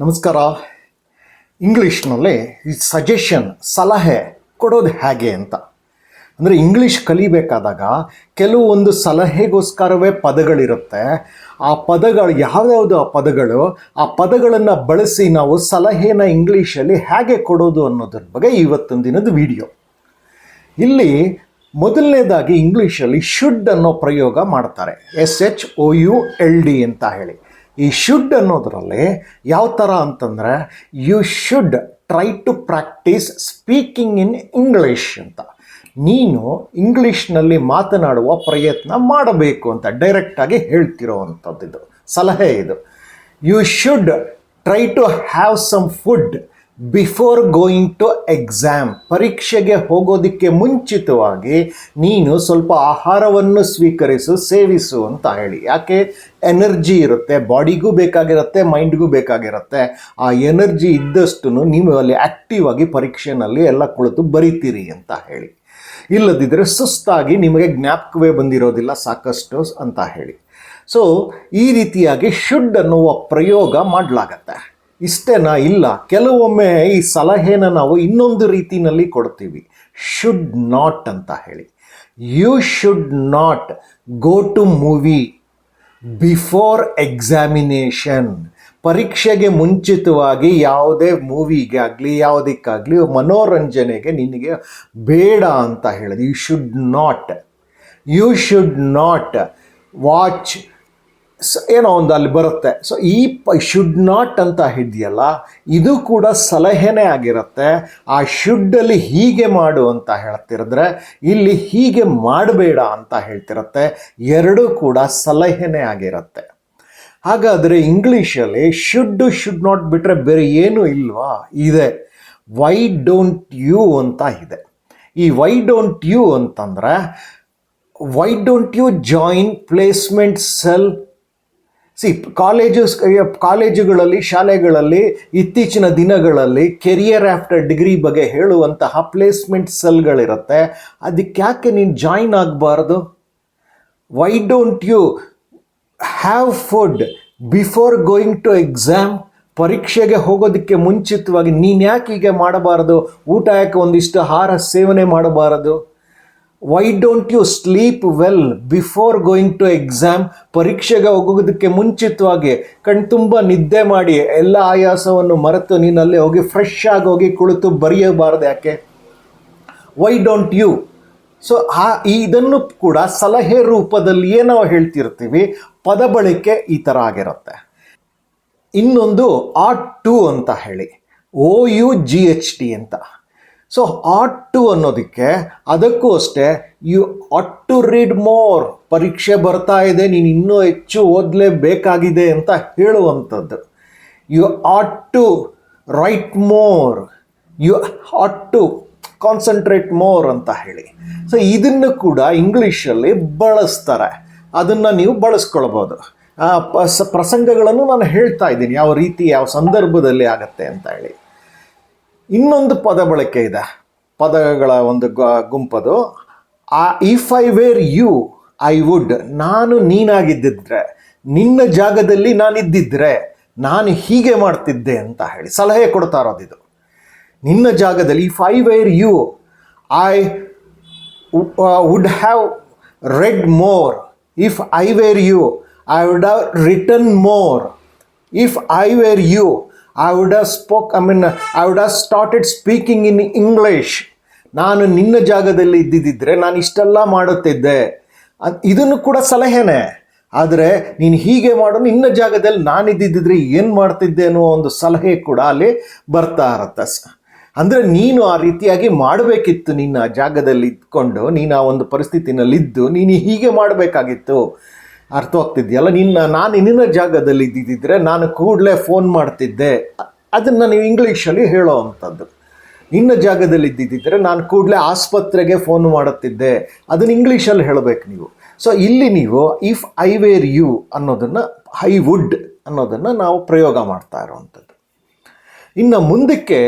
ನಮಸ್ಕಾರ. ಇಂಗ್ಲೀಷ್ನಲ್ಲಿ ಈ ಸಜೆಷನ್ ಸಲಹೆ ಕೊಡೋದು ಹೇಗೆ ಅಂತ. ಅಂದರೆ ಇಂಗ್ಲೀಷ್ ಕಲಿಬೇಕಾದಾಗ ಕೆಲವೊಂದು ಸಲಹೆಗೋಸ್ಕರವೇ ಪದಗಳಿರುತ್ತೆ. ಆ ಪದಗಳು ಯಾವ್ಯಾವುದು ಆ ಪದಗಳು, ಆ ಪದಗಳನ್ನು ಬಳಸಿ ನಾವು ಸಲಹೆನ ಇಂಗ್ಲೀಷಲ್ಲಿ ಹೇಗೆ ಕೊಡೋದು ಅನ್ನೋದ್ರ ಬಗ್ಗೆ ಇವತ್ತಿನ ದಿನದ ವಿಡಿಯೋ. ಇಲ್ಲಿ ಮೊದಲನೇದಾಗಿ ಇಂಗ್ಲೀಷಲ್ಲಿ ಶುಡ್ ಅನ್ನೋ ಪ್ರಯೋಗ ಮಾಡ್ತಾರೆ. S H O U L D ಅಂತ ಹೇಳಿ. ಈ ಶುಡ್ ಅನ್ನೋದರಲ್ಲಿ ಯಾವ ಥರ ಅಂತಂದರೆ you should try to practise speaking in English ಅಂತ. ನೀನು ಇಂಗ್ಲೀಷ್ನಲ್ಲಿ ಮಾತನಾಡುವ ಪ್ರಯತ್ನ ಮಾಡಬೇಕು ಅಂತ ಡೈರೆಕ್ಟಾಗಿ ಹೇಳ್ತಿರೋವಂಥದ್ದು ಇದು. ಸಲಹೆ ಇದು. You should try to have some food before going to exam ಪರೀಕ್ಷೆಗೆ ಹೋಗೋದಕ್ಕೆ ಮುಂಚಿತವಾಗಿ ನೀನು ಸ್ವಲ್ಪ ಆಹಾರವನ್ನು ಸ್ವೀಕರಿಸು, ಸೇವಿಸು ಅಂತ ಹೇಳಿ. ಯಾಕೆ? ಎನರ್ಜಿ ಇರುತ್ತೆ ಬಾಡಿಗೂ ಬೇಕಾಗಿರುತ್ತೆ ಮೈಂಡ್ಗೂ ಬೇಕಾಗಿರುತ್ತೆ. ಆ ಎನರ್ಜಿ ಇದ್ದಷ್ಟು ನೀವು ಅಲ್ಲಿ ಆ್ಯಕ್ಟಿವ್ ಆಗಿ ಪರೀಕ್ಷೆನಲ್ಲಿ ಎಲ್ಲ ಕುಳಿತು ಬರಿತೀರಿ ಅಂತ ಹೇಳಿ. ಇಲ್ಲದಿದ್ದರೆ ಸುಸ್ತಾಗಿ ನಿಮಗೆ ಜ್ಞಾಪಕವೇ ಬಂದಿರೋದಿಲ್ಲ, ಸಾಕಷ್ಟು ಅಂತ ಹೇಳಿ. ಸೊ ಈ ರೀತಿಯಾಗಿ ಶುಡ್ ಅನ್ನುವ ಪ್ರಯೋಗ ಮಾಡಲಾಗತ್ತೆ. ಇಷ್ಟೇನಾ? ಇಲ್ಲ. ಕೆಲವೊಮ್ಮೆ ಈ ಸಲಹೆನ ನಾವು ಇನ್ನೊಂದು ರೀತಿಯಲ್ಲಿ ಕೊಡ್ತೀವಿ. ಶುಡ್ ನಾಟ್ ಅಂತ ಹೇಳಿ. You should not go to movie before examination ಪರೀಕ್ಷೆಗೆ ಮುಂಚಿತವಾಗಿ ಯಾವುದೇ ಮೂವಿಗೆ ಆಗಲಿ, ಯಾವುದಕ್ಕಾಗಲಿ, ಮನೋರಂಜನೆಗೆ ನಿನಗೆ ಬೇಡ ಅಂತ ಹೇಳಿದೆ. You should not you should not watch ಏನೋ ಒಂದು ಅಲ್ಲಿ ಬರುತ್ತೆ. ಸೊ ಈ ಪ ಶುಡ್ ನಾಟ್ ಅಂತ ಇದೆಯಲ್ಲ ಇದು ಕೂಡ ಸಲಹೆನೇ ಆಗಿರುತ್ತೆ. ಆ ಶುಡ್ಡಲ್ಲಿ ಹೀಗೆ ಮಾಡು ಅಂತ ಹೇಳ್ತಿರಿದ್ರೆ, ಇಲ್ಲಿ ಹೀಗೆ ಮಾಡಬೇಡ ಅಂತ ಹೇಳ್ತಿರುತ್ತೆ. ಎರಡೂ ಕೂಡ ಸಲಹೆನೇ ಆಗಿರುತ್ತೆ. ಹಾಗಾದರೆ ಇಂಗ್ಲೀಷಲ್ಲಿ ಶುಡ್ ಶುಡ್ ನಾಟ್ ಬಿಟ್ಟರೆ ಬೇರೆ ಏನೂ ಇಲ್ವಾ? ಇದೆ. ವೈ ಡೋಂಟ್ ಯು ಅಂತ ಇದೆ. ಈ ವೈ ಡೋಂಟ್ ಯು ಅಂತಂದರೆ why don't you join placement cell C colleges ಕಾಲೇಜುಗಳಲ್ಲಿ ಶಾಲೆಗಳಲ್ಲಿ ಇತ್ತೀಚಿನ ದಿನಗಳಲ್ಲಿ ಕೆರಿಯರ್ ಆಫ್ಟರ್ ಡಿಗ್ರಿ ಬಗ್ಗೆ ಹೇಳುವಂತಹ ಪ್ಲೇಸ್ಮೆಂಟ್ ಸೆಲ್ಗಳಿರುತ್ತೆ ಅದಕ್ಕೆ ನೀನು ಜಾಯಿನ್ ಆಗಬಾರ್ದು? Why don't you have food before going to exam ಪರೀಕ್ಷೆಗೆ ಹೋಗೋದಕ್ಕೆ ಮುಂಚಿತವಾಗಿ ನೀನು ಯಾಕೆ ಹೀಗೆ ಮಾಡಬಾರದು? ಊಟ ಯಾಕೆ ಒಂದಿಷ್ಟು ಆಹಾರ ಸೇವನೆ ಮಾಡಬಾರದು? Why don't you sleep well before going to exam ಪರೀಕ್ಷೆಗೆ ಹೋಗೋದಕ್ಕೆ ಮುಂಚಿತವಾಗಿ ಕಣ್ತುಂಬ ನಿದ್ದೆ ಮಾಡಿ, ಎಲ್ಲ ಆಯಾಸವನ್ನು ಮರೆತು ನೀನು ಅಲ್ಲಿ ಹೋಗಿ ಫ್ರೆಶ್ ಆಗಿ ಹೋಗಿ ಕುಳಿತು ಬರೆಯಬಾರದು ಯಾಕೆ? ವೈ ಡೋಂಟ್ ಯು ಸೊ ಆ ಇದನ್ನು ಕೂಡ ಸಲಹೆ ರೂಪದಲ್ಲಿಯೇ ನಾವು ಹೇಳ್ತಿರ್ತೀವಿ? ಪದ ಬಳಕೆ ಈ ಥರ ಆಗಿರುತ್ತೆ. ಇನ್ನೊಂದು ಆಟ್ ಟು ಅಂತ ಹೇಳಿ. O U G H T ಅಂತ. ಸೊ ಆಟ್ ಟು ಅನ್ನೋದಕ್ಕೆ ಅದಕ್ಕೂ ಅಷ್ಟೇ you ought to read more ಪರೀಕ್ಷೆ ಬರ್ತಾ ಇದೆ, ನೀನು ಇನ್ನೂ ಹೆಚ್ಚು ಓದಲೇಬೇಕಾಗಿದೆ ಅಂತ ಹೇಳುವಂಥದ್ದು. You ought to write more you ought to concentrate more ಅಂತ ಹೇಳಿ. ಸೊ ಇದನ್ನು ಕೂಡ ಇಂಗ್ಲೀಷಲ್ಲಿ ಬಳಸ್ತಾರೆ. ಅದನ್ನು ನೀವು ಬಳಸ್ಕೊಳ್ಬೋದು. ಪ್ರಸಂಗಗಳನ್ನು ನಾನು ಹೇಳ್ತಾ ಇದ್ದೀನಿ, ಯಾವ ರೀತಿ, ಯಾವ ಸಂದರ್ಭದಲ್ಲಿ ಆಗತ್ತೆ ಅಂತ ಹೇಳಿ. ಇನ್ನೊಂದು ಪದ ಬಳಕೆ ಇದೆ. ಪದಗಳ ಒಂದು ಗುಂಪದು. ಆ if I were you I would ನಾನು ನೀನಾಗಿದ್ದಿದ್ರೆ, ನಿನ್ನ ಜಾಗದಲ್ಲಿ ನಾನಿದ್ದಿದ್ರೆ, ನಾನು ಹೀಗೆ ಮಾಡ್ತಿದ್ದೆ ಅಂತ ಹೇಳಿ ಸಲಹೆ ಕೊಡ್ತಾ ಇರೋದಿದು ನಿನ್ನ ಜಾಗದಲ್ಲಿ if I were you I would have read more if I were you I would have written more if I were you I would have spoke I mean I would have started speaking in English ನಾನು ನಿನ್ನ ಜಾಗದಲ್ಲಿ ಇದ್ದಿದ್ದರೆ ನಾನು ಇಷ್ಟೆಲ್ಲ ಮಾಡುತ್ತಿದ್ದೆ. ಇದನ್ನು ಕೂಡ ಸಲಹೆನೇ. ಆದರೆ ನೀನು ಹೀಗೆ ಮಾಡು, ನಿನ್ನ ಜಾಗದಲ್ಲಿ ನಾನು ನಾನಿದ್ದಿದ್ದರೆ ಏನು ಮಾಡ್ತಿದ್ದೆ ಅನ್ನೋ ಒಂದು ಸಲಹೆ ಕೂಡ ಅಲ್ಲಿ ಬರ್ತಾ ಇರತ್ತೆ ಸ. ಅಂದರೆ ನೀನು ಆ ರೀತಿಯಾಗಿ ಮಾಡಬೇಕಿತ್ತು, ನಿನ್ನ ಜಾಗದಲ್ಲಿ ಇದ್ಕೊಂಡು, ನೀನು ಆ ಒಂದು ಪರಿಸ್ಥಿತಿನಲ್ಲಿದ್ದು, ನೀನು ಹೀಗೆ ಮಾಡಬೇಕಾಗಿತ್ತು. ಅರ್ಥವಾಗ್ತಿದೆಯಲ್ಲ? ನಿನ್ನ, ನಾನು ನಿನ್ನ ಜಾಗದಲ್ಲಿ ಇದ್ದಿದ್ದರೆ ನಾನು ಕೂಡಲೇ ಫೋನ್ ಮಾಡ್ತಿದ್ದೆ. ಅದನ್ನು ನೀವು ಇಂಗ್ಲೀಷಲ್ಲಿ ಹೇಳೋ ಅಂಥದ್ದು ನಿನ್ನ ಜಾಗದಲ್ಲಿ ಇದ್ದಿದ್ದರೆ ನಾನು ಕೂಡಲೇ ಆಸ್ಪತ್ರೆಗೆ ಫೋನ್ ಮಾಡುತ್ತಿದ್ದೆ. ಅದನ್ನು ಇಂಗ್ಲೀಷಲ್ಲಿ ಹೇಳಬೇಕು ನೀವು. ಸೊ ಇಲ್ಲಿ ನೀವು ಇಫ್ ಐ ವೇರ್ ಯು ಅನ್ನೋದನ್ನು ಐ ವುಡ್ ಅನ್ನೋದನ್ನು ನಾವು ಪ್ರಯೋಗ ಮಾಡ್ತಾ ಇರೋವಂಥದ್ದು. ಇನ್ನು ಮುಂದಕ್ಕೆ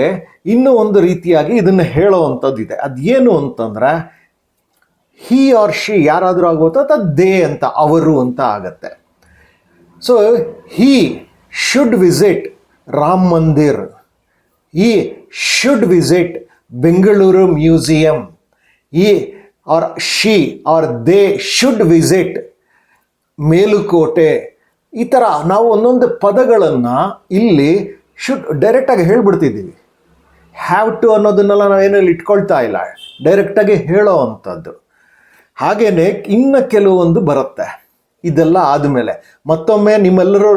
ಇನ್ನೂ ಒಂದು ರೀತಿಯಾಗಿ ಇದನ್ನು ಹೇಳೋವಂಥದ್ದು ಇದೆ. ಅದೇನು ಅಂತಂದರೆ ಹಿ ಆರ್ ಶಿ ಯಾರಾದರೂ ಅಥವಾ ದೇ ಅಂತ, ಅವರು ಅಂತ ಆಗತ್ತೆ. So he should visit Ram Mandir he should visit Bengaluru museum he or she or they should visit Melukote ಈ ಥರ ನಾವು ಒಂದೊಂದು ಪದಗಳನ್ನು ಇಲ್ಲಿ ಶುಡ್ ಡೈರೆಕ್ಟಾಗಿ ಹೇಳ್ಬಿಡ್ತಿದ್ದೀವಿ. ಹ್ಯಾವ್ ಟು ಅನ್ನೋದನ್ನೆಲ್ಲ ನಾವೇನಲ್ಲಿ ಇಟ್ಕೊಳ್ತಾ ಇಲ್ಲ. ಡೈರೆಕ್ಟಾಗಿ ಹೇಳೋ ಅಂಥದ್ದು. ಹಾಗೆಯೇ ಇನ್ನು ಕೆಲವೊಂದು ಬರುತ್ತೆ. ಇದೆಲ್ಲ ಆದಮೇಲೆ ಮತ್ತೊಮ್ಮೆ ನಿಮ್ಮೆಲ್ಲರೂ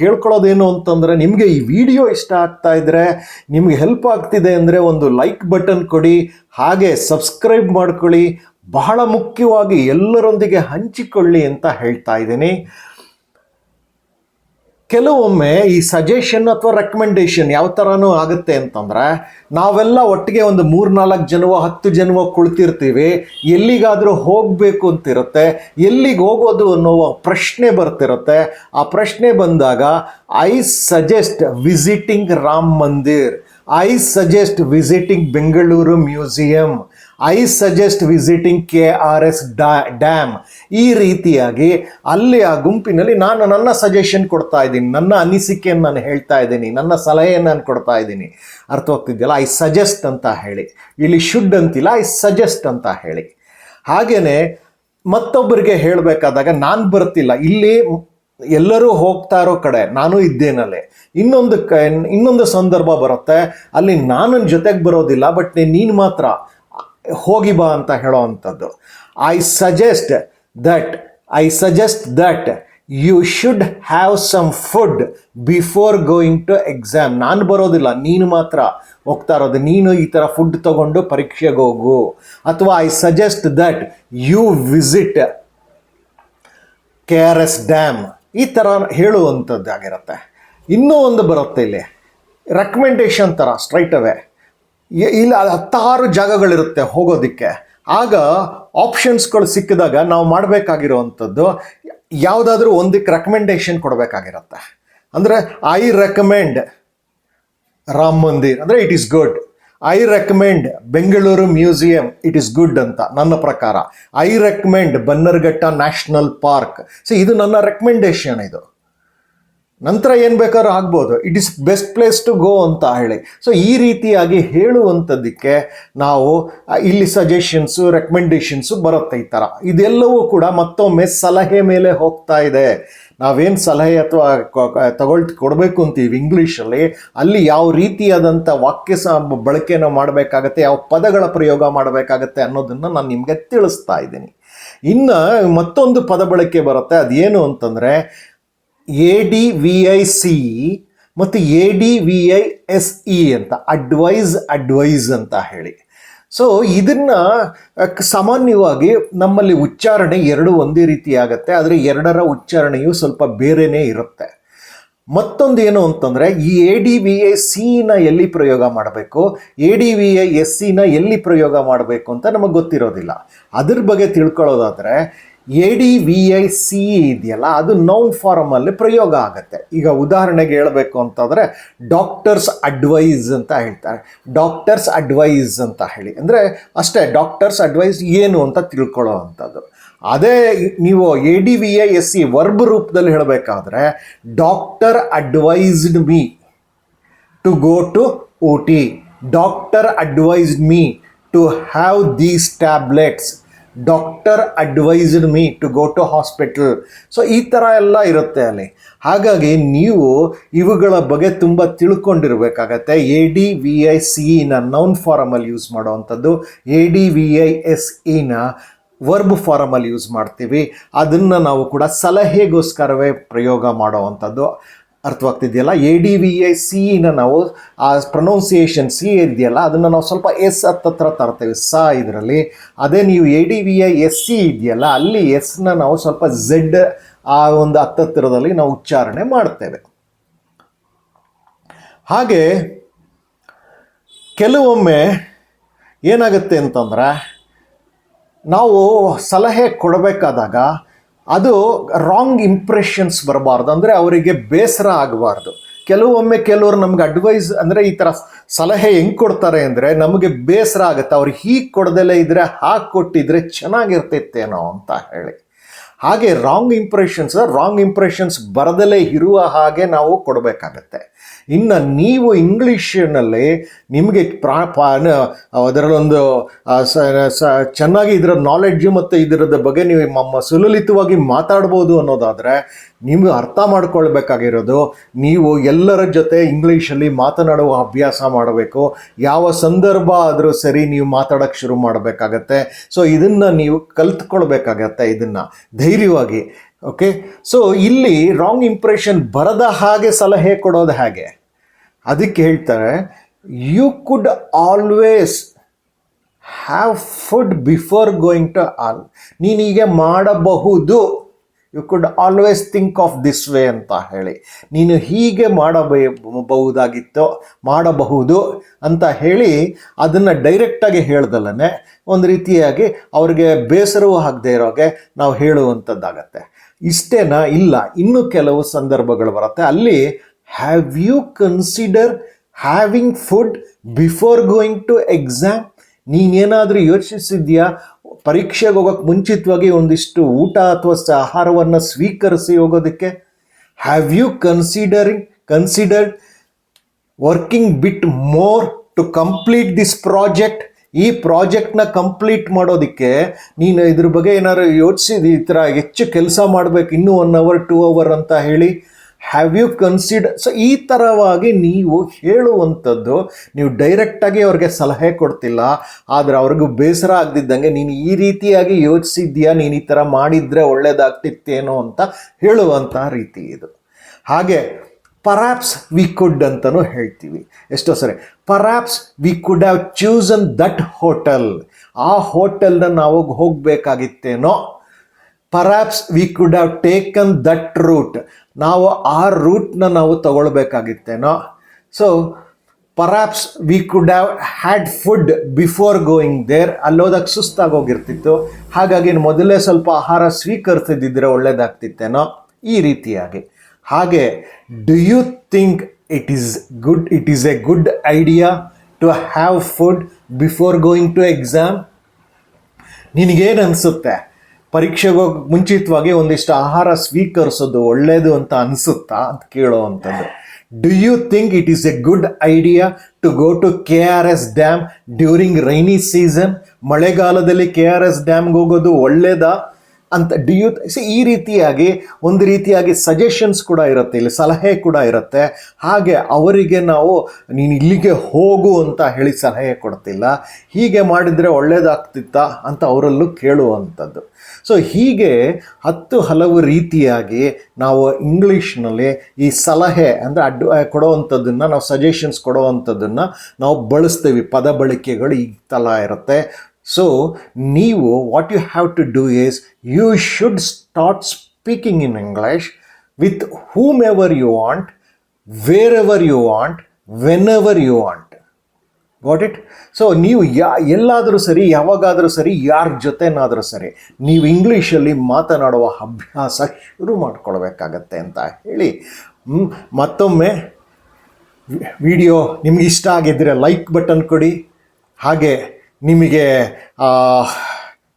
ಕೇಳ್ಕೊಳ್ಳೋದೇನು ಅಂತಂದರೆ ನಿಮಗೆ ಈ ವಿಡಿಯೋ ಇಷ್ಟ ಆಗ್ತಾ ಇದ್ದರೆ ನಿಮಗೆ ಹೆಲ್ಪ್ ಆಗ್ತಿದೆ ಅಂದರೆ ಒಂದು ಲೈಕ್ ಬಟನ್ ಕೊಡಿ, ಹಾಗೆ ಸಬ್ಸ್ಕ್ರೈಬ್ ಮಾಡ್ಕೊಳ್ಳಿ. ಬಹಳ ಮುಖ್ಯವಾಗಿ ಎಲ್ಲರೊಂದಿಗೆ ಹಂಚಿಕೊಳ್ಳಿ ಅಂತ ಹೇಳ್ತಾ ಇದ್ದೀನಿ. ಕೆಲವೊಮ್ಮೆ ಈ ಸಜೆಷನ್ ಅಥವಾ ರೆಕಮೆಂಡೇಶನ್ ಯಾವ ಥರನೂ ಆಗುತ್ತೆ ಅಂತಂದರೆ, ನಾವೆಲ್ಲ ಒಟ್ಟಿಗೆ ಒಂದು ಮೂರ್ನಾಲ್ಕು ಜನವೋ, ಹತ್ತು ಜನವೋ ಕುಳಿತಿರ್ತೀವಿ, ಎಲ್ಲಿಗಾದರೂ ಹೋಗಬೇಕು ಅಂತಿರುತ್ತೆ, ಎಲ್ಲಿಗೆ ಹೋಗೋದು ಅನ್ನೋ ಪ್ರಶ್ನೆ ಬರ್ತಿರುತ್ತೆ. ಆ ಪ್ರಶ್ನೆ ಬಂದಾಗ I suggest visiting Ram Mandir I suggest visiting Bengaluru museum I suggest visiting K R S dam ಈ ರೀತಿಯಾಗಿ ಅಲ್ಲಿ ಆ ಗುಂಪಿನಲ್ಲಿ ನಾನು ನನ್ನ ಸಜೆಷನ್ ಕೊಡ್ತಾ ಇದ್ದೀನಿ. ನನ್ನ ಅನಿಸಿಕೆಯನ್ನು ನಾನು ಹೇಳ್ತಾ ಇದ್ದೀನಿ. ನನ್ನ ಸಲಹೆಯನ್ನು ನಾನು ಕೊಡ್ತಾ ಇದ್ದೀನಿ. ಅರ್ಥವಾಗ್ತಿದೆಯಲ್ಲ ಐ ಸಜೆಸ್ಟ್ ಅಂತ ಹೇಳಿ. ಇಲ್ಲಿ ಶುಡ್ ಅಂತಿಲ್ಲ. ಐ ಸಜೆಸ್ಟ್ ಅಂತ ಹೇಳಿ. ಹಾಗೆಯೇ ಮತ್ತೊಬ್ಬರಿಗೆ ಹೇಳಬೇಕಾದಾಗ ನಾನು ಬರ್ತಿಲ್ಲ. ಇಲ್ಲಿ ಎಲ್ಲರೂ ಹೋಗ್ತಾ ಇರೋ ಕಡೆ ನಾನು ಇದ್ದೇನಲ್ಲೇ. ಇನ್ನೊಂದು ಕ, ಇನ್ನೊಂದು ಸಂದರ್ಭ ಬರುತ್ತೆ. ಅಲ್ಲಿ ನಾನು ಜೊತೆಗೆ ಬರೋದಿಲ್ಲ, ಬಟ್ ನೀನು ಮಾತ್ರ. ಹೋಗಿ ಬಾ ಅಂತ ಹೇಳೋ ಅಂಥದ್ದು. I suggest that I suggest that you should have some food before going to exam ನಾನು ಬರೋದಿಲ್ಲ, ನೀನು ಮಾತ್ರ ಹೋಗ್ತಾ ಇರೋದು. ನೀನು ಈ ಥರ ಫುಡ್ ತಗೊಂಡು ಪರೀಕ್ಷೆಗೆ ಹೋಗು. ಅಥವಾ I suggest that you visit K R S dam ಈ ಥರ ಹೇಳುವಂಥದ್ದಾಗಿರುತ್ತೆ. ಇನ್ನೂ ಒಂದು ಬರುತ್ತೆ ಇಲ್ಲಿ. ರೆಕಮೆಂಡೇಶನ್ ಥರ ಸ್ಟ್ರೈಟ್ ಅವೇ ಇಲ್ಲಿ ಹತ್ತಾರು ಜಾಗಗಳಿರುತ್ತೆ ಹೋಗೋದಕ್ಕೆ. ಆಗ ಆಪ್ಷನ್ಸ್ಗಳು ಸಿಕ್ಕಿದಾಗ ನಾವು ಮಾಡಬೇಕಾಗಿರುವಂಥದ್ದು ಯಾವುದಾದ್ರೂ ಒಂದಕ್ಕೆ ರೆಕಮೆಂಡೇಶನ್ ಕೊಡಬೇಕಾಗಿರುತ್ತೆ. ಅಂದರೆ ಐ ರೆಕಮೆಂಡ್ ರಾಮ್ ಮಂದಿರ್ ಅಂದರೆ it is good I recommend Bengaluru museum it is good ಅಂತ ನನ್ನ ಪ್ರಕಾರ. I recommend Bannerghatta national park so ಇದು ನನ್ನ ರೆಕಮೆಂಡೇಶನ್ ಇದು. ನಂತರ ಏನು ಬೇಕಾದ್ರೂ ಆಗ್ಬೋದು. It is best place to go ಅಂತ ಹೇಳಿ. ಸೊ ಈ ರೀತಿಯಾಗಿ ಹೇಳುವಂಥದ್ದಕ್ಕೆ ನಾವು ಇಲ್ಲಿ ಸಜೆಷನ್ಸು ರೆಕಮೆಂಡೇಶನ್ಸು ಬರುತ್ತೆ ಈ ಥರ ಇದೆಲ್ಲವೂ ಕೂಡ ಮತ್ತೊಮ್ಮೆ ಸಲಹೆ ಮೇಲೆ ಹೋಗ್ತಾ ಇದೆ. ನಾವೇನು ಸಲಹೆ ಅಥವಾ ತಗೊಳ್ ಕೊಡಬೇಕು ಅಂತೀವಿ ಇಂಗ್ಲೀಷಲ್ಲಿ ಅಲ್ಲಿ. ಯಾವ ರೀತಿಯಾದಂಥ ವಾಕ್ಯ ಸ ಬಳಕೆನ ಮಾಡಬೇಕಾಗತ್ತೆ, ಯಾವ ಪದಗಳ ಪ್ರಯೋಗ ಮಾಡಬೇಕಾಗತ್ತೆ ಅನ್ನೋದನ್ನು ನಾನು ನಿಮಗೆ ತಿಳಿಸ್ತಾ ಇದ್ದೀನಿ. ಇನ್ನು ಮತ್ತೊಂದು ಪದ ಬಳಕೆ ಬರುತ್ತೆ. ಅದೇನು ಅಂತಂದರೆ A D V I C ಮತ್ತು A D V I S E ಅಂತ ಅಡ್ವೈಸ್ ಅಡ್ವೈಸ್ ಅಂತ ಹೇಳಿ. ಸೊ ಇದನ್ನು ಸಾಮಾನ್ಯವಾಗಿ ನಮ್ಮಲ್ಲಿ ಉಚ್ಚಾರಣೆ ಎರಡು ಒಂದೇ ರೀತಿ ಆಗುತ್ತೆ, ಆದರೆ ಎರಡರ ಉಚ್ಚಾರಣೆಯು ಸ್ವಲ್ಪ ಬೇರೆಯೇ ಇರುತ್ತೆ. ಮತ್ತೊಂದು ಏನು ಅಂತಂದರೆ, ಈ ಎ ಡಿ ವಿ ಐ ಸಿನ ಎಲ್ಲಿ ಪ್ರಯೋಗ ಮಾಡಬೇಕು A D V I S ಸಿನ ಎಲ್ಲಿ ಪ್ರಯೋಗ ಮಾಡಬೇಕು ಅಂತ ನಮಗೆ ಗೊತ್ತಿರೋದಿಲ್ಲ. ಅದ್ರ ಬಗ್ಗೆ ತಿಳ್ಕೊಳ್ಳೋದಾದರೆ A D V I C ಇದೆಯಲ್ಲ, ಅದು ನೌನ್ ಫಾರಮಲ್ಲಿ ಪ್ರಯೋಗ ಆಗುತ್ತೆ. ಈಗ ಉದಾಹರಣೆಗೆ ಹೇಳಬೇಕು ಅಂತಂದರೆ ಡಾಕ್ಟರ್ಸ್ ಅಡ್ವೈಸ್ ಅಂತ ಹೇಳ್ತಾರೆ. ಡಾಕ್ಟರ್ಸ್ ಅಡ್ವೈಸ್ ಅಂತ ಹೇಳಿ. ಅಂದರೆ ಅಷ್ಟೇ ಡಾಕ್ಟರ್ಸ್ ಅಡ್ವೈಸ್ ಏನು ಅಂತ ತಿಳ್ಕೊಳ್ಳೋ ಅಂಥದ್ದು ಅದೇ ನೀವು A D V I S C verb ರೂಪದಲ್ಲಿ ಹೇಳಬೇಕಾದ್ರೆ doctor advised me to go to O T doctor advised me to have these tablets doctor advised me to go to hospital so ಈ ಥರ ಎಲ್ಲ ಇರುತ್ತೆ ಅಲ್ಲಿ. ಹಾಗಾಗಿ ನೀವು ಇವುಗಳ ಬಗ್ಗೆ ತುಂಬ ತಿಳ್ಕೊಂಡಿರ್ಬೇಕಾಗತ್ತೆ. ಎ ಡಿ ವಿ ಐ ಸಿನ ನೌನ್ ಫಾರಮಲ್ಲಿ ಯೂಸ್ ಮಾಡುವಂಥದ್ದು. A D V I S ಇನ ವರ್ಬ್ ಫಾರಮಲ್ಲಿ ಯೂಸ್ ಮಾಡ್ತೀವಿ. ಅದನ್ನು ನಾವು ಕೂಡ ಸಲಹೆಗೋಸ್ಕರವೇ ಪ್ರಯೋಗ ಮಾಡೋವಂಥದ್ದು. ಅರ್ಥವಾಗ್ತಿದೆಯಲ್ಲ? ಎ ಡಿ ವಿ ಐ ಸಿನ ನಾವು, ಆ ಪ್ರೊನೌನ್ಸಿಯೇಷನ್ ಸಿ ಇದೆಯಲ್ಲ, ಅದನ್ನು ನಾವು ಸ್ವಲ್ಪ ಎಸ್ ಹತ್ತತ್ರ ತರ್ತೇವೆ, ಸ ಇದರಲ್ಲಿ. ಅದೇ ನೀವು A D V A S C ಇದೆಯಲ್ಲ, ಅಲ್ಲಿ ಎಸ್ನ ನಾವು ಸ್ವಲ್ಪ ಝೆಡ್ ಆ ಒಂದು ಹತ್ತತ್ತಿರದಲ್ಲಿ ನಾವು ಉಚ್ಚಾರಣೆ ಮಾಡ್ತೇವೆ. ಹಾಗೆ, ಕೆಲವೊಮ್ಮೆ ಏನಾಗುತ್ತೆ ಅಂತಂದರೆ, ನಾವು ಸಲಹೆ ಕೊಡಬೇಕಾದಾಗ ಅದು ರಾಂಗ್ ಇಂಪ್ರೆಷನ್ಸ್ ಬರಬಾರ್ದು. ಅಂದರೆ ಅವರಿಗೆ ಬೇಸರ ಆಗಬಾರ್ದು. ಕೆಲವೊಮ್ಮೆ ಕೆಲವರು ನಮ್ಗೆ ಅಡ್ವೈಸ್ ಅಂದರೆ ಈ ಥರ ಸಲಹೆ ಹೆಂಗೆ ಕೊಡ್ತಾರೆ ಅಂದರೆ ನಮಗೆ ಬೇಸರ ಆಗುತ್ತೆ. ಅವ್ರು ಹೀಗೆ ಕೊಡದೆಲ್ಲ ಇದ್ದರೆ ಹಾಕಿ ಕೊಟ್ಟಿದ್ರೆ ಚೆನ್ನಾಗಿರ್ತೈತೇನೋ ಅಂತ ಹೇಳಿ. ಹಾಗೆ ರಾಂಗ್ ಇಂಪ್ರೆಷನ್ಸ್ ರಾಂಗ್ ಇಂಪ್ರೆಷನ್ಸ್ ಬರದಲೇ ಇರುವ ಹಾಗೆ ನಾವು ಕೊಡಬೇಕಾಗತ್ತೆ. ಇನ್ನು ನೀವು ಇಂಗ್ಲೀಷಿನಲ್ಲಿ ನಿಮಗೆ ಪ್ರಾ ಅದರಲ್ಲೊಂದು ಚೆನ್ನಾಗಿ ಇದರ ನಾಲೆಡ್ಜು ಮತ್ತು ಇದರದ ಬಗ್ಗೆ ನೀವು ಸುಲಲಿತವಾಗಿ ಮಾತಾಡ್ಬೋದು ಅನ್ನೋದಾದರೆ ನೀವು ಅರ್ಥ ಮಾಡ್ಕೊಳ್ಬೇಕಾಗಿರೋದು ನೀವು ಎಲ್ಲರ ಜೊತೆ ಇಂಗ್ಲೀಷಲ್ಲಿ ಮಾತನಾಡುವ ಅಭ್ಯಾಸ ಮಾಡಬೇಕು. ಯಾವ ಸಂದರ್ಭ ಆದರೂ ಸರಿ ನೀವು ಮಾತಾಡೋಕ್ಕೆ ಶುರು ಮಾಡಬೇಕಾಗತ್ತೆ. ಸೊ ಇದನ್ನು ನೀವು ಕಲ್ತ್ಕೊಳ್ಬೇಕಾಗತ್ತೆ ಇದನ್ನು. ಧೈರ್ಯವಾಗಿ. ಓಕೆ ಸೊ ಇಲ್ಲಿ ರಾಂಗ್ ಇಂಪ್ರೆಷನ್ ಬರದ ಹಾಗೆ ಸಲಹೆ ಕೊಡೋದು ಹೇಗೆ? ಅದಕ್ಕೆ ಹೇಳ್ತಾರೆ you could always have food before going to all ನೀನೀಗೆ ಮಾಡಬಹುದು. You could always think of this way ಅಂತ ಹೇಳಿ. ನೀನು ಹೀಗೆ ಮಾಡಬಹುದಾಗಿತ್ತು ಮಾಡಬಹುದು ಅಂತ ಹೇಳಿ ಅದನ್ನು ಡೈರೆಕ್ಟಾಗಿ ಹೇಳ್ದಲ್ಲೇ ಒಂದು ರೀತಿಯಾಗಿ ಅವ್ರಿಗೆ ಬೇಸರವೂ ಆಗದೆ ಇರೋಗೆ ನಾವು ಹೇಳುವಂಥದ್ದಾಗತ್ತೆ ಇಷ್ಟೇನಾ? ಇಲ್ಲ. ಇನ್ನೂ ಕೆಲವು ಸಂದರ್ಭಗಳು ಬರುತ್ತೆ. ಅಲ್ಲಿ have you consider having food before going to exam ನೀನೇನಾದರೂ ಯೋಚಿಸಿದ್ಯಾ? ಪರೀಕ್ಷೆಗೆ ಹೋಗೋಕ್ಕೆ ಮುಂಚಿತವಾಗಿ ಒಂದಿಷ್ಟು ಊಟ ಅಥವಾ ಆಹಾರವನ್ನು ಸ್ವೀಕರಿಸಿ ಹೋಗೋದಕ್ಕೆ. Have you considering considered working bit more to complete this project ಈ ಪ್ರಾಜೆಕ್ಟ್ನ ಕಂಪ್ಲೀಟ್ ಮಾಡೋದಕ್ಕೆ ನೀನು ಇದ್ರ ಬಗ್ಗೆ ಏನಾದ್ರು ಯೋಚಿಸಿದ ಈ ಥರ ಹೆಚ್ಚು ಕೆಲಸ ಮಾಡಬೇಕು, ಇನ್ನೂ ಒನ್ ಅವರ್ ಟೂ ಅವರ್ ಅಂತ ಹೇಳಿ ಹ್ಯಾವ್ ಯು ಕನ್ಸಿಡರ್ ಸೊ ಈ ಥರವಾಗಿ ನೀವು ಹೇಳುವಂಥದ್ದು, ನೀವು ಡೈರೆಕ್ಟಾಗಿ ಅವ್ರಿಗೆ ಸಲಹೆ ಕೊಡ್ತಿಲ್ಲ, ಆದರೆ ಅವ್ರಿಗೂ ಬೇಸರ ಆಗದಿದ್ದಂಗೆ ನೀನು ಈ ರೀತಿಯಾಗಿ ಯೋಚಿಸಿದ್ಯಾ, ನೀನು ಈ ಥರ ಮಾಡಿದರೆ ಒಳ್ಳೇದಾಗ್ತಿತ್ತೇನೋ ಅಂತ ಹೇಳುವಂಥ ರೀತಿ ಇದು. ಹಾಗೆ ಪರಾಪ್ಸ್ ವಿ ಕುಡ್ ಅಂತಲೂ ಹೇಳ್ತೀವಿ. ಎಷ್ಟೋ ಸರಿ perhaps we could have chosen that hotel ಆ ಹೋಟೆಲ್ನ ನಾವು ಹೋಗಬೇಕಾಗಿತ್ತೇನೋ perhaps we could have taken that route ನಾವು ಆ ರೂಟ್ನ ನಾವು ತಗೊಳ್ಬೇಕಾಗಿತ್ತೇನೋ. So perhaps we could have had food before going there ಅಲ್ಲೋದಾಗ ಸುಸ್ತಾಗೋಗಿರ್ತಿತ್ತು. ಹಾಗಾಗಿ ಮೊದಲೇ ಸ್ವಲ್ಪ ಆಹಾರ ಸ್ವೀಕರಿಸದಿದ್ದರೆ ಒಳ್ಳೇದಾಗ್ತಿತ್ತೇನೋ ಈ ರೀತಿಯಾಗಿ. ಹಾಗೆ do you think it is good it is a good idea to have food before going to exam ನಿನಗೇನು ಅನಿಸುತ್ತೆ ಪರೀಕ್ಷೆಗೆ ಮುಂಚಿತವಾಗಿ ಒಂದಿಷ್ಟು ಆಹಾರ ಸ್ವೀಕರಿಸೋದು ಒಳ್ಳೆಯದು ಅಂತ ಅನಿಸುತ್ತಾ ಅಂತ ಕೇಳೋವಂಥದ್ದು do you think it is a good idea to go to K R S dam during rainy season ಮಳೆಗಾಲದಲ್ಲಿ ಕೆ ಆರ್ ಎಸ್ ಡ್ಯಾಮ್ಗೆ ಹೋಗೋದು ಒಳ್ಳೆಯದಾ ಅಂತ ಡಿ ಯು ಸಿ ಈ ರೀತಿಯಾಗಿ ಒಂದು ರೀತಿಯಾಗಿ ಸಜೆಷನ್ಸ್ ಕೂಡ ಇರುತ್ತೆ, ಇಲ್ಲಿ ಸಲಹೆ ಕೂಡ ಇರುತ್ತೆ. ಹಾಗೆ ಅವರಿಗೆ ನಾವು ನೀನು ಇಲ್ಲಿಗೆ ಹೋಗು ಅಂತ ಹೇಳಿ ಸಲಹೆ ಕೊಡ್ತಿಲ್ಲ. ಹೀಗೆ ಮಾಡಿದರೆ ಒಳ್ಳೇದಾಗ್ತಿತ್ತಾ ಅಂತ ಅವರಲ್ಲೂ ಕೇಳುವಂಥದ್ದು. ಸೊ ಹೀಗೆ ಹತ್ತು ಹಲವು ರೀತಿಯಾಗಿ ನಾವು ಇಂಗ್ಲೀಷ್ನಲ್ಲಿ ಈ ಸಲಹೆ ಅಂದರೆ ಅಡ್ ಕೊಡೋವಂಥದ್ದನ್ನು ನಾವು ಸಜೆಷನ್ಸ್ ಕೊಡೋವಂಥದ್ದನ್ನು ನಾವು ಬಳಸ್ತೀವಿ. ಪದ ಬಳಕೆಗಳು ಈ ಥರ ಇರುತ್ತೆ. ಸೊ ನೀವು what you have to do is you should start speaking in English with whomever you want wherever you want whenever you want got it so ನೀವು ಯಾ, ಎಲ್ಲಾದರೂ ಸರಿ, ಯಾವಾಗಾದರೂ ಸರಿ, ಯಾರ ಜೊತೆನಾದರೂ ಸರಿ, ನೀವು ಇಂಗ್ಲೀಷಲ್ಲಿ ಮಾತನಾಡುವ ಅಭ್ಯಾಸ ಶುರು ಮಾಡ್ಕೊಳ್ಬೇಕಾಗತ್ತೆ ಅಂತ ಹೇಳಿ. ಮತ್ತೊಮ್ಮೆ ವಿಡಿಯೋ ನಿಮ್ಗೆ ಇಷ್ಟ ಆಗಿದ್ದರೆ ಲೈಕ್ ಬಟನ್ ಕೊಡಿ. ಹಾಗೆ ನಿಮಗೆ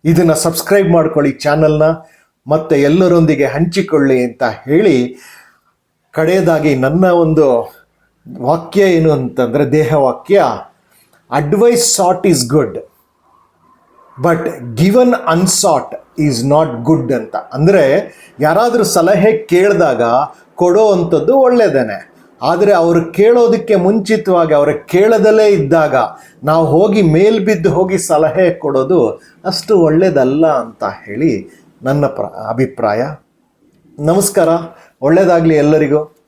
ಇದನ್ನು ಸಬ್ಸ್ಕ್ರೈಬ್ ಮಾಡ್ಕೊಳ್ಳಿ ಚಾನಲ್ನ, ಮತ್ತು ಎಲ್ಲರೊಂದಿಗೆ ಹಂಚಿಕೊಳ್ಳಿ ಅಂತ ಹೇಳಿ, ಕಡೆಯದಾಗಿ ನನ್ನ ಒಂದು ವಾಕ್ಯ ಏನು ಅಂತಂದರೆ ದೇಹ ವಾಕ್ಯ advice sought is good but given unsought is not good ಅಂತ. ಅಂದರೆ, ಯಾರಾದರೂ ಸಲಹೆ ಕೇಳಿದಾಗ ಕೊಡೋ ಅಂಥದ್ದು ಒಳ್ಳೆಯದೇನೆ ಆದರೆ ಅವರು ಕೇಳೋದಕ್ಕೆ ಮುಂಚಿತವಾಗಿ, ಅವರ ಕೇಳದಲ್ಲೇ ಇದ್ದಾಗ ನಾವು ಹೋಗಿ ಮೇಲ್ಬಿದ್ದು ಹೋಗಿ ಸಲಹೆ ಕೊಡೋದು ಅಷ್ಟು ಒಳ್ಳೆಯದಲ್ಲ ಅಂತ ಹೇಳಿ ನನ್ನ ಪ್ರ, ಅಭಿಪ್ರಾಯ. ನಮಸ್ಕಾರ. ಒಳ್ಳೆಯದಾಗಲಿ ಎಲ್ಲರಿಗೂ.